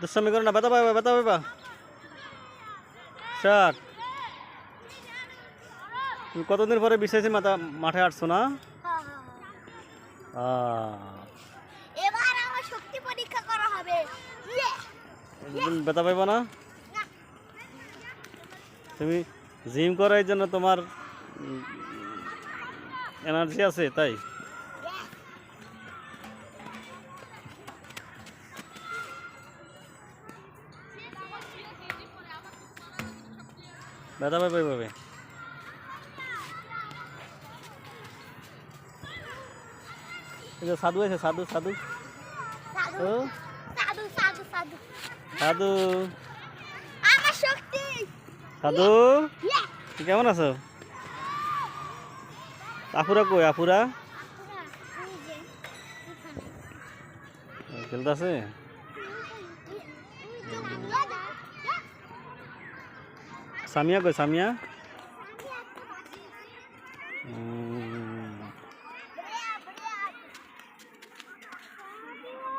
দুষ্টামি করো না ব্যথা পাবে ব্যথা পাবে শাক তুমি কতদিন পরে বিশ্বাসী মাথা মাঠে আসছো না। আহ, এবার আমার শক্তি পরীক্ষা করা হবে। ইয়ে! ব্যথা পাইব না? না, তুমি জিম করার জন্য তোমার এনার্জি আছে তাই? ব্যথা পাইবে এইভাবে এই যে সাধু আছে সাধু সাধু সাধু ও সাধু সাধু সাধু সাধু আমার শক্তি সাধু ইয়ে! কেমন আছো আফুরা কই আফুরা খেলতে আছে সামিয়া কই, সামিয়া?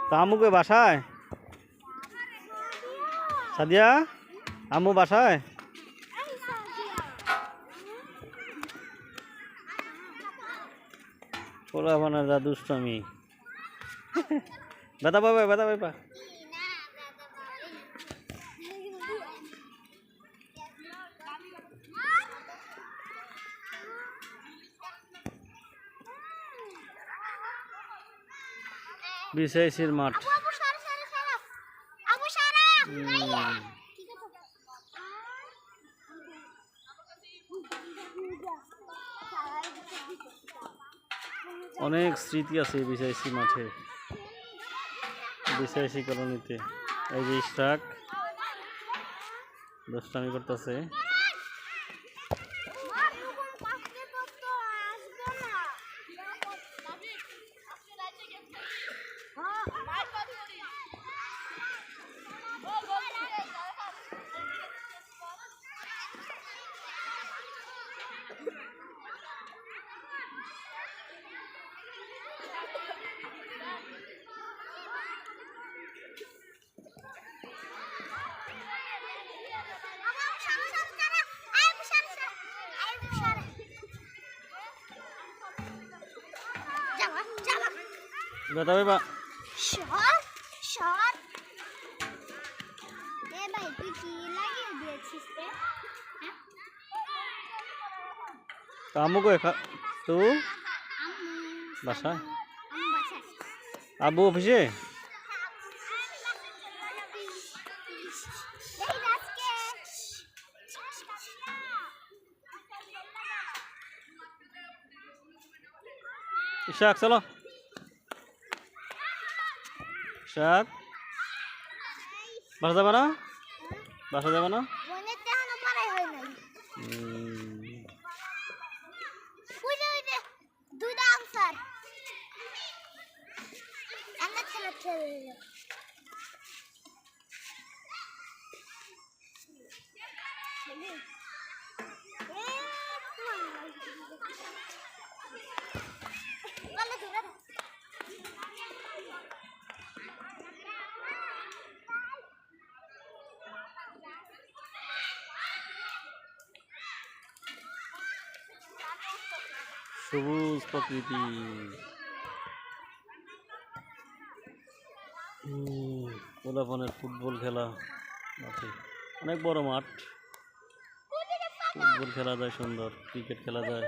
তা আমু কই, বাসায়? সাদিয়া? আমু বাসায়? পোলা বানার যা দুষ্টমি। ব্যথা পাবে ব্যথা পাইবা বিশেষের মাঠ। অনেক স্মৃতি আছে বিশেষী মাঠে বিশেষী কলোনিতে। এই যে ইস্টাক দুষ্টামি করতেছে। যাবা যাবা। ব্যথা পাইবা সর সর এ ভাই তুই কি লাগিয়ে দিয়েছিস রে? আমু কই? খা তো? বাসায়? আম্মু অফিসে এই আজকে ইশাক চলো। ইশাক বাসা যাবে না? বাসা যাবে না? দুইটা আনসার ছেলে সবুজ প্রকৃতি। পোলাপানের ফুটবল খেলা আছে। অনেক বড় মাঠ। ফুটবল খেলা যায় সুন্দর, ক্রিকেট খেলা যায়।